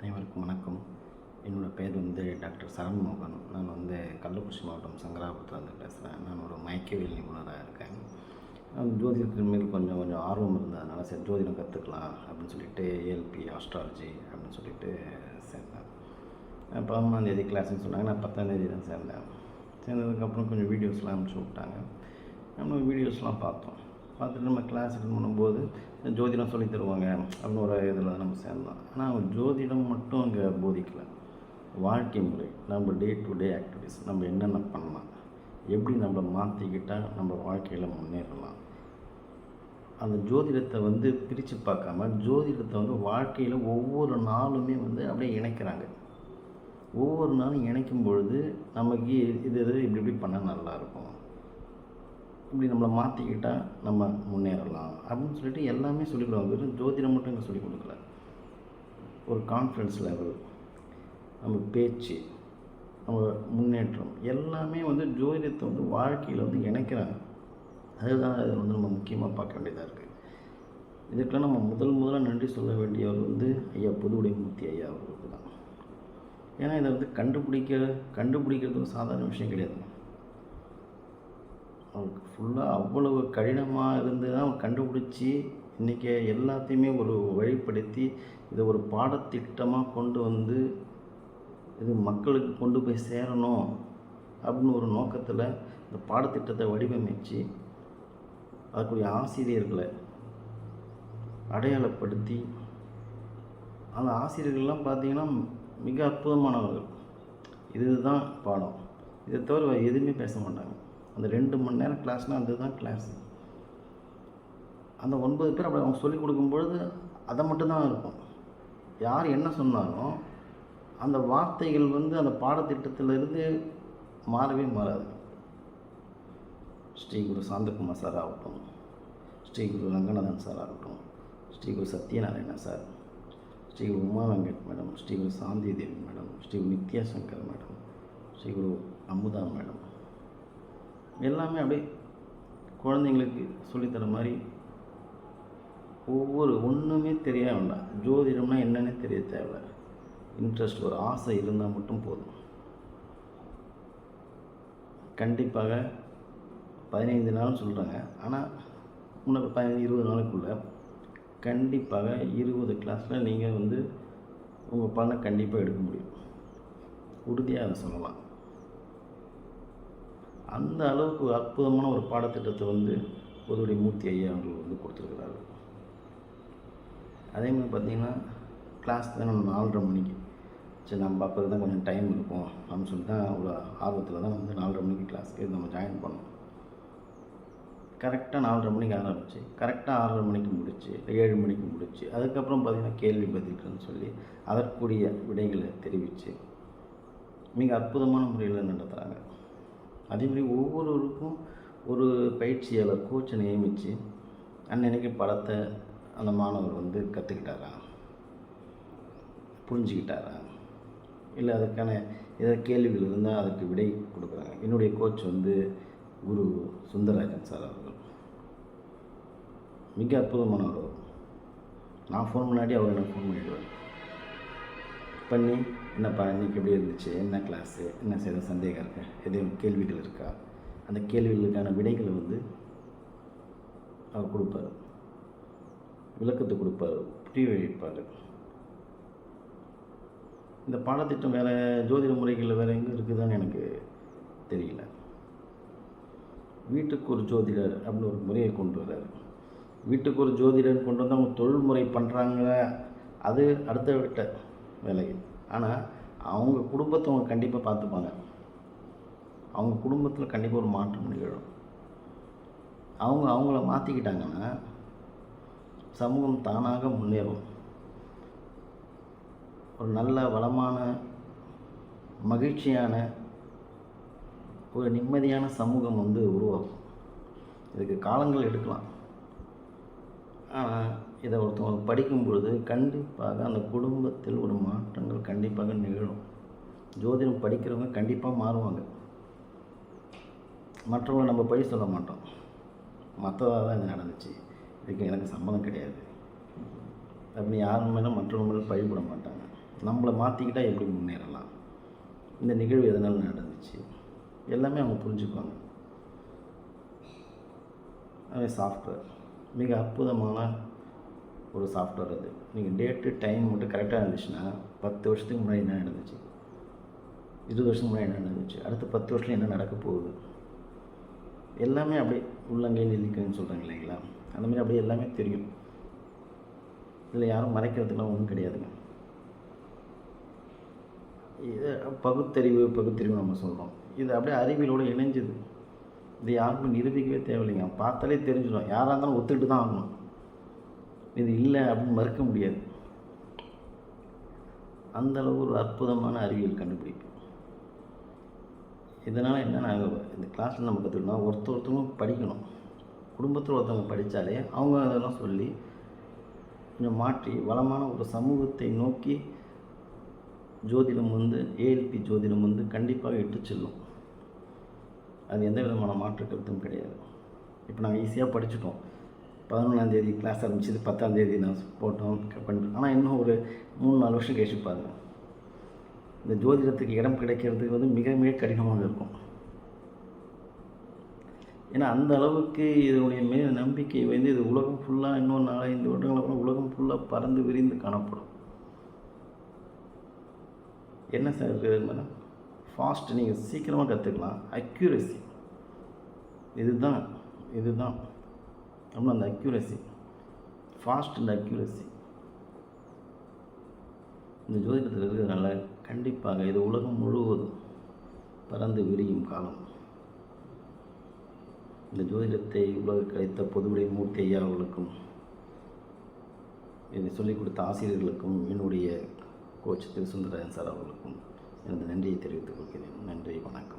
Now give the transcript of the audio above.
அனைவருக்கும் வணக்கம். என்னோடய பேர் வந்து டாக்டர் சரண் மோகன் நான் வந்து கள்ளக்குறிச்சி மாவட்டம் சங்கராபுரத்துலேருந்து பேசுகிறேன் நான் ஒரு மயக்கவியல் நிபுணராக இருக்கேன். நான் ஜோதிடத்தின் மேல் கொஞ்சம் கொஞ்சம் ஆர்வம் இருந்ததுனால சரி ஜோதிடம் கற்றுக்கலாம் அப்படின்னு சொல்லிட்டு ஏஎல்பி ஆஸ்ட்ராலஜி அப்படின்னு சொல்லிட்டு சேர்ந்தேன். பதினொன்றாம் தேதி கிளாஸ்னு சொன்னாங்க. நான் பத்தாம் தேதி தான் சேர்ந்தேன் சேர்ந்ததுக்கப்புறம் கொஞ்சம் வீடியோஸ்லாம் அனுப்பிச்சி விட்டாங்க. நம்ம வீடியோஸ்லாம் பார்த்தோம். பார்த்துட்டு நம்ம கிளாஸ் அட்டன் பண்ணும்போது ஜோதிடம் சொல்லி தருவாங்க. அப்படின்னு ஒரு இதில் நம்ம சேர்ந்தோம். ஆனால் அவங்க ஜோதிடம் மட்டும் அங்கே போதிக்கலை. வாழ்க்கை முறை நம்ம டே டு டே ஆக்டிவிட்டீஸ் நம்ம என்னென்ன பண்ணலாம்? எப்படி நம்மளை மாற்றிக்கிட்டால் நம்ம வாழ்க்கையில் முன்னேறலாம்? அந்த ஜோதிடத்தை வந்து பிரித்து பார்க்காம ஜோதிடத்தை வந்து வாழ்க்கையில் ஒவ்வொரு நாளுமே வந்து அப்படியே இணைக்கிறாங்க. ஒவ்வொரு நாளும் இணைக்கும் பொழுது நமக்கு இது இது இப்படி இப்படி பண்ணால் நல்லாயிருக்கும் இப்படி நம்மளை மாற்றிக்கிட்டால் நம்ம முன்னேறலாம். அப்படின்னு சொல்லிட்டு எல்லாமே சொல்லிக் கொடுக்க வெறும் ஜோதிடம் மட்டும் இங்கே சொல்லிக் கொடுக்கல. ஒரு கான்ஃபிடன்ஸ் லெவல் நம்ம பேச்சு நம்ம முன்னேற்றம் எல்லாமே வந்து ஜோதிடத்தை வந்து வாழ்க்கையில் வந்து இணைக்கிறாங்க. அதுதான் அது வந்து நம்ம முக்கியமாக பார்க்க வேண்டியதாக இருக்குது இதுக்கெல்லாம் நம்ம முதல் முதலாக நன்றி சொல்ல வேண்டியவர் வந்து ஐயா புதுவுடைமூர்த்தி ஐயா அவர்களுக்கு தான். ஏன்னா இதை வந்து கண்டுபிடிக்க கண்டுபிடிக்கிறது சாதாரண விஷயம் கிடையாது. அவனுக்கு ஃபுல்லாக அவ்வளவு கடினமாக இருந்து தான் அவன் கண்டுபிடிச்சி இன்றைக்கி எல்லாத்தையுமே ஒரு வழிப்படுத்தி இதை ஒரு பாடத்திட்டமாக கொண்டு வந்து இது மக்களுக்கு கொண்டு போய் சேரணும் அப்படின்னு ஒரு நோக்கத்தில் இந்த பாடத்திட்டத்தை வடிவமைச்சு அதுக்குரிய ஆசிரியர்களை அடையாளப்படுத்தி அந்த ஆசிரியர்கள்லாம் பார்த்திங்கன்னா மிக அற்புதமானவர்கள். இதுதான் பாடம். இதை தவிர எதுவுமே பேச மாட்டாங்க. அந்த ரெண்டு மணி நேரம் கிளாஸ்னால் அதுதான் கிளாஸ் அந்த ஒன்பது பேர் அப்படி அவங்க சொல்லிக் கொடுக்கும்பொழுது அதை மட்டும்தான் இருக்கும். யார் என்ன சொன்னாலும் அந்த வார்த்தைகள் வந்து அந்த பாடத்திட்டத்திலிருந்து மாறவே மாறாது. ஸ்ரீ குரு சாந்தகுமார் சார் ஆகட்டும் ஸ்ரீ குரு ரங்கநாதன் சார் ஆகட்டும் ஸ்ரீ குரு சத்யநாராயணா சார் ஸ்ரீ குரு உமா வெங்கட் மேடம் ஸ்ரீ குரு சாந்தி தேவி மேடம் ஸ்ரீ குரு நித்யாசங்கர் மேடம் ஸ்ரீ குரு அமுதா மேடம் எல்லாமே அப்படியே குழந்தைங்களுக்கு சொல்லித்தர மாதிரி ஒவ்வொரு ஒன்றுமே தெரிய வேண்டாம் ஜோதிடம்னா என்னென்னே தெரிய தேவை இன்ட்ரெஸ்ட் ஒரு ஆசை இருந்தால் மட்டும் போதும். கண்டிப்பாக பதினைந்து நாள் சொல்கிறாங்க ஆனால் முன்னே பதினைந்து இருபது நாளுக்குள்ளே கண்டிப்பாக இருபது கிளாஸில் நீங்கள் வந்து உங்கள் பலனை கண்டிப்பாக எடுக்க முடியும். உறுதியாக அதை சொல்லலாம். அந்த அளவுக்கு அற்புதமான ஒரு பாடத்திட்டத்தை வந்து பொதுவுடைய மூர்த்தி ஐயா அவர்கள் வந்து கொடுத்துருக்குறாரு அதே மாதிரி பார்த்திங்கன்னா கிளாஸ் தான் நம்ம நாலரை மணிக்கு. சரி நம்ம அப்போ தான் கொஞ்சம் டைம் இருக்கும் அப்படின்னு சொல்லி தான் அவ்வளோ ஆர்வத்தில் தான் வந்து நாலரை மணிக்கு கிளாஸ்க்கு நம்ம ஜாயின் பண்ணோம். கரெக்டாக நாலரை மணிக்கு ஆரம்பிச்சு கரெக்டாக ஆறரை மணிக்கு முடிச்சு ஏழு மணிக்கு முடிச்சு அதுக்கப்புறம் பார்த்திங்கன்னா கேள்வி பதில்கள்னு சொல்லி அதற்குரிய விடைகளை தெரிவித்து மிக அற்புதமான முறையில் நடத்துகிறாங்க அதேமாதிரி ஒவ்வொருவருக்கும் ஒரு பயிற்சியாளர் கோச்சை நியமித்து அன்னன்னைக்கு படத்தை அந்த மாணவர் வந்து கற்றுக்கிட்டாரா புரிஞ்சுக்கிட்டாரா? இல்லை அதுக்கான ஏதாவது கேள்விகள் இருந்தால் அதுக்கு விடை கொடுக்குறாங்க. என்னுடைய கோச் வந்து குரு சுந்தரராஜன் சார் அவர்கள். மிக அற்புதமானவர் நான் ஃபோன் முன்னாடி அவர் எனக்கு ஃபோன் பண்ணிவிடுவார் பண்ணி என்னப்பா இன்றைக்கி எப்படி இருந்துச்சு? என்ன கிளாஸு என்ன செய்த சந்தேகம் இருக்கா? எதுவும் கேள்விகள் இருக்கா? அந்த கேள்விகளுக்கான விடைகளை வந்து அவர் கொடுப்பார். விளக்கத்தை கொடுப்பார். புரிய வைப்பார். இந்த பாடத்திட்டம் வேறு ஜோதிட முறைகளில் வேறு எங்கே இருக்குதான்னு எனக்கு தெரியல. வீட்டுக்கு ஒரு ஜோதிடர் அப்படின்னு ஒரு முறையை கொண்டு வர்றார். வீட்டுக்கு ஒரு ஜோதிடர் கொண்டு வந்து அவங்க தொழில் முறை பண்ணுறாங்க அது அடுத்த விட்ட வேலை ஆனால் அவங்க குடும்பத்தை அவங்க கண்டிப்பாக பார்த்துப்பாங்க. அவங்க குடும்பத்தில் கண்டிப்பாக ஒரு மாற்றம் நிகழும். அவங்க அவங்கள மாற்றிக்கிட்டாங்கன்னா சமூகம் தானாக முன்னேறும். ஒரு நல்ல வளமான மகிழ்ச்சியான ஒரு நிம்மதியான சமூகம் வந்து உருவாகும். இதுக்கு காலங்கள் எடுக்கலாம். ஆனால் இதை ஒருத்தவங்க படிக்கும் பொழுது கண்டிப்பாக அந்த குடும்பத்தில் ஒரு மாற்றங்கள் கண்டிப்பாக நிகழும். ஜோதிடம் படிக்கிறவங்க கண்டிப்பாக மாறுவாங்க. மற்றவங்களை நம்ம பழி சொல்ல மாட்டோம். மற்றதாக தான் இது நடந்துச்சு. இதுக்கு எனக்கு சம்மதம் கிடையாது. அப்படின்னு யாரும் மேலும் மற்றவங்க மேலும் பழிபட மாட்டாங்க. நம்மளை மாற்றிக்கிட்டால் எப்படி முன்னேறலாம்? இந்த நிகழ்வு எதனால் நடந்துச்சு? எல்லாமே அவங்க புரிஞ்சுக்குவாங்க. அதே சாஃப்ட்வேர் மிக அற்புதமான ஒரு சாஃப்ட்வேர் அது. நீங்கள் டேட்டு டைம் மட்டும் கரெக்டாக இருந்துச்சுன்னா பத்து வருஷத்துக்கு முன்னாடி என்ன நடந்துச்சு? இருபது வருஷத்துக்கு முன்னாடி என்ன நடந்துச்சு? அடுத்த பத்து வருஷத்துல என்ன நடக்க போகுது? எல்லாமே அப்படியே உள்ளங்கை இல்லைக்குன்னு சொல்கிறாங்க இல்லைங்களா? அந்த மாதிரி அப்படியே எல்லாமே தெரியும். இதில் யாரும் மறைக்கிறதுக்குலாம் ஒன்றும் கிடையாதுங்க. இது பகுத்தறிவு பகுத்தறிவு நம்ம சொல்கிறோம் இது அப்படியே அறிவியலோடு இணைஞ்சது. இது யாருக்கும் நிரூபிக்கவே தேவையில்லைங்க. பார்த்தாலே தெரிஞ்சிடும் யாராக இருந்தாலும் ஒத்துக்கிட்டு தான் ஆகணும். இது இல்லை அப்படின்னு மறுக்க முடியாது. அந்த அளவு ஒரு அற்புதமான அறிவியல் கண்டுபிடிப்பு. இதனால் என்ன நாங்கள் இந்த கிளாஸில் நம்ம கற்றுக்கணும் ஒருத்தர் ஒருத்தவங்க படிக்கணும். குடும்பத்தில் ஒருத்தவங்க படித்தாலே அவங்க அதெல்லாம் சொல்லி கொஞ்சம் மாற்றி வளமான ஒரு சமூகத்தை நோக்கி ஜோதிடம் வந்து ஏஎல்பி ஜோதிடம் வந்து கண்டிப்பாக இட்டு செல்லும். அது எந்த விதமான மாற்று கருத்தும் கிடையாது. இப்போ நாங்கள் ஈஸியாக படிச்சுட்டோம். பதினொன்றாந்தேதி கிளாஸ் ஆரம்பிச்சது பத்தாந்தேதி நான் போட்டோம் பண்ணி ஆனால் இன்னும் ஒரு மூணு நாலு வருஷம் கழிச்சு பாருங்கள் இந்த ஜோதிடத்துக்கு இடம் கிடைக்கிறதுக்கு வந்து மிக மிக கடினமாக இருக்கும். ஏன்னா அந்த அளவுக்கு இதனுடைய மேல் நம்பிக்கை வந்து இது உலகம் ஃபுல்லாக இன்னொரு நாலஞ்சு வருடங்கள் அப்புறம் உலகம் ஃபுல்லாக பறந்து விரிந்து காணப்படும். என்ன சார் இருக்குது மேடம் ஃபாஸ்ட் நீங்கள் சீக்கிரமாக கற்றுக்கலாம் அக்யூரசி இதுதான் இதுதான். அப்படின்னா அந்த அக்யூரசி ஃபாஸ்ட் அண்ட் அக்யூரசி இந்த ஜோதிடத்தில் இருக்கிறதுனால கண்டிப்பாக இது உலகம் முழுவதும் பறந்து விரியும் காலம். இந்த ஜோதிடத்தை உலக கழித்த பொதுவுடை மூர்த்தி ஐயா அவர்களுக்கும் இதை சொல்லிக் கொடுத்த ஆசிரியர்களுக்கும் என்னுடைய கோச் திருசுந்தரன் சார் அவர்களுக்கும் என்று நன்றியை தெரிவித்துக் கொள்கிறேன். நன்றி வணக்கம்.